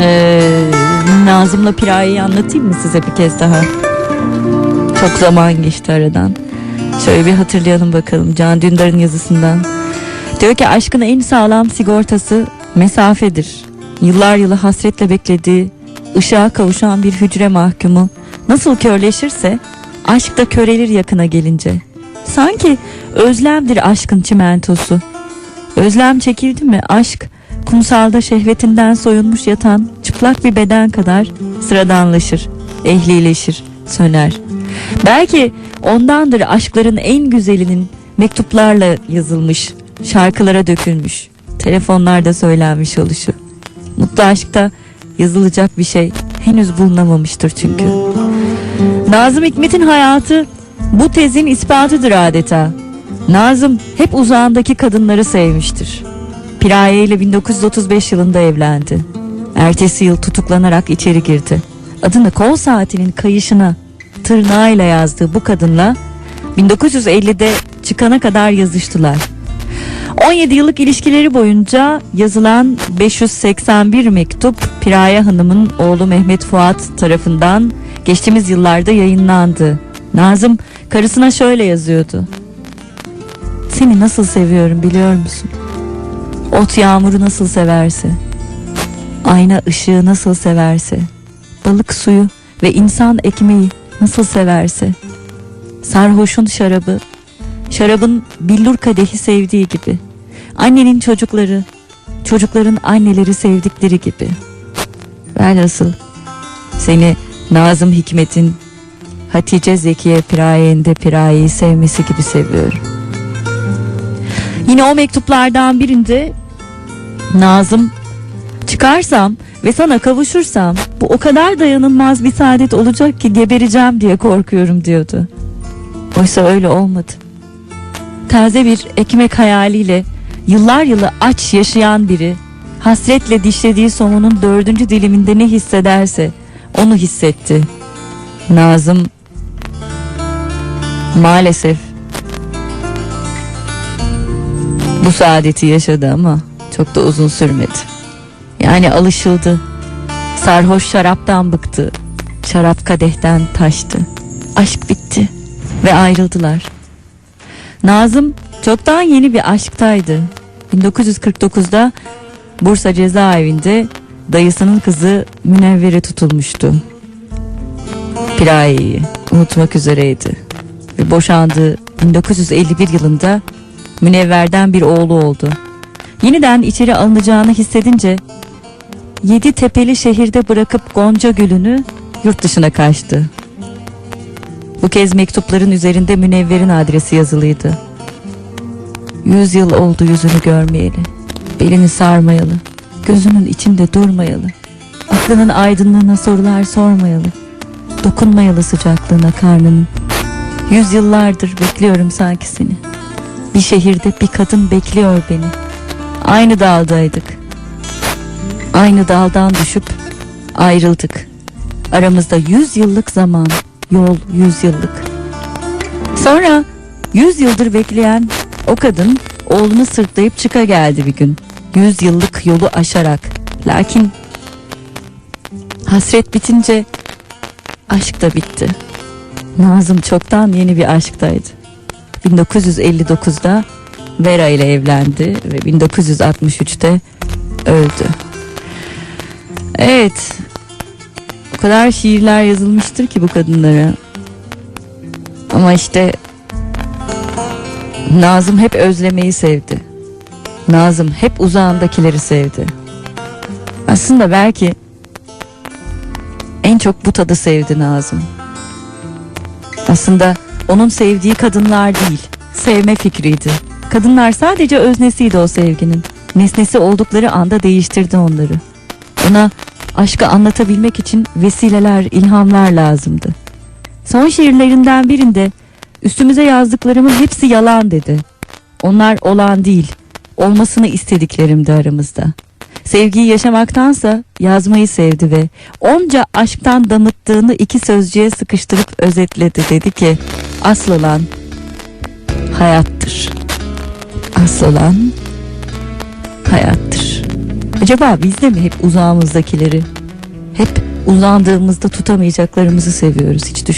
Ee, Nazım'la Piraye'yi anlatayım mı size bir kez daha? Çok zaman geçti aradan. Şöyle bir hatırlayalım bakalım Can Dündar'ın yazısından. Diyor ki aşkın en sağlam sigortası mesafedir. Yıllar yılı hasretle beklediği, ışığa kavuşan bir hücre mahkumu nasıl körleşirse aşk da körelir yakına gelince. Sanki özlemdir aşkın çimentosu. Özlem çekildi mi aşk kumsalda şehvetinden soyunmuş yatan çıplak bir beden kadar sıradanlaşır, ehlileşir, söner. Belki ondandır aşkların en güzelinin mektuplarla yazılmış, şarkılara dökülmüş, telefonlarda söylenmiş oluşu. Mutlu aşkta yazılacak bir şey henüz bulunamamıştır çünkü. Nazım Hikmet'in hayatı bu tezin ispatıdır adeta. Nazım hep uzağındaki kadınları sevmiştir. Piraye ile 1935 yılında evlendi. Ertesi yıl tutuklanarak içeri girdi. Adını kol saatinin kayışına tırnağıyla yazdığı bu kadınla 1950'de çıkana kadar yazıştılar. 17 yıllık ilişkileri boyunca yazılan 581 mektup Piraye Hanım'ın oğlu Mehmet Fuat tarafından geçtiğimiz yıllarda yayınlandı. Nazım karısına şöyle yazıyordu. Seni nasıl seviyorum biliyor musun? Ot yağmuru nasıl severse, ayna ışığı nasıl severse, balık suyu ve insan ekmeği nasıl severse, sarhoşun şarabı, şarabın billur kadehi sevdiği gibi, annenin çocukları, çocukların anneleri sevdikleri gibi. Velhasıl seni Nazım Hikmet'in Hatice Zekiye Piraye'nde Piraye'yi sevmesi gibi seviyorum. Yine o mektuplardan birinde Nazım çıkarsam ve sana kavuşursam bu o kadar dayanılmaz bir saadet olacak ki gebereceğim diye korkuyorum diyordu. Oysa öyle olmadı. Taze bir ekmek hayaliyle yıllar yılı aç yaşayan biri hasretle dişlediği somunun dördüncü diliminde ne hissederse onu hissetti. Nazım maalesef bu saadeti yaşadı ama çok da uzun sürmedi. Yani alışıldı. Sarhoş şaraptan bıktı. Şarap kadehten taştı. Aşk bitti ve ayrıldılar. Nazım çoktan yeni bir aşktaydı. 1949'da Bursa cezaevinde dayısının kızı Münevvere tutulmuştu. Piraye'yi unutmak üzereydi. Ve boşandığı 1951 yılında Münevver'den bir oğlu oldu. Yeniden içeri alınacağını hissedince yedi tepeli şehirde bırakıp Gonca Gül'ünü yurt dışına kaçtı. Bu kez mektupların üzerinde Münevver'in adresi yazılıydı. Yüz yıl oldu yüzünü görmeyeli, belini sarmayalı, gözünün içinde durmayalı, aklının aydınlığına sorular sormayalı, dokunmayalı sıcaklığına karnının. Yüz yıllardır bekliyorum sanki seni. Bir şehirde bir kadın bekliyor beni. Aynı daldaydık. Aynı daldan düşüp ayrıldık. Aramızda yüz yıllık zaman, yol yüz yıllık. Sonra yüz yıldır bekleyen o kadın oğlunu sırtlayıp çıka geldi bir gün. Yüz yıllık yolu aşarak. Lakin hasret bitince aşk da bitti. Nazım çoktan yeni bir aşktaydı. 1959'da Vera ile evlendi ve 1963'te öldü. Evet. O kadar şiirler yazılmıştır ki bu kadınlara. Ama işte Nazım hep özlemeyi sevdi. Nazım hep uzağındakileri sevdi. Aslında belki en çok bu tadı sevdi Nazım. Aslında onun sevdiği kadınlar değil, sevme fikriydi. Kadınlar sadece öznesiydi o sevginin. Nesnesi oldukları anda değiştirdi onları. Ona aşkı anlatabilmek için vesileler, ilhamlar lazımdı. Son şiirlerinden birinde üstümüze yazdıklarımın hepsi yalan dedi. Onlar olan değil, olmasını istediklerimdi aramızda. Sevgiyi yaşamaktansa yazmayı sevdi ve onca aşktan damıttığını iki sözcüğe sıkıştırıp özetledi. Dedi ki asıl olan hayattır. Asıl olan hayattır. Acaba biz de mi hep uzağımızdakileri, hep uzandığımızda tutamayacaklarımızı seviyoruz hiç düşün.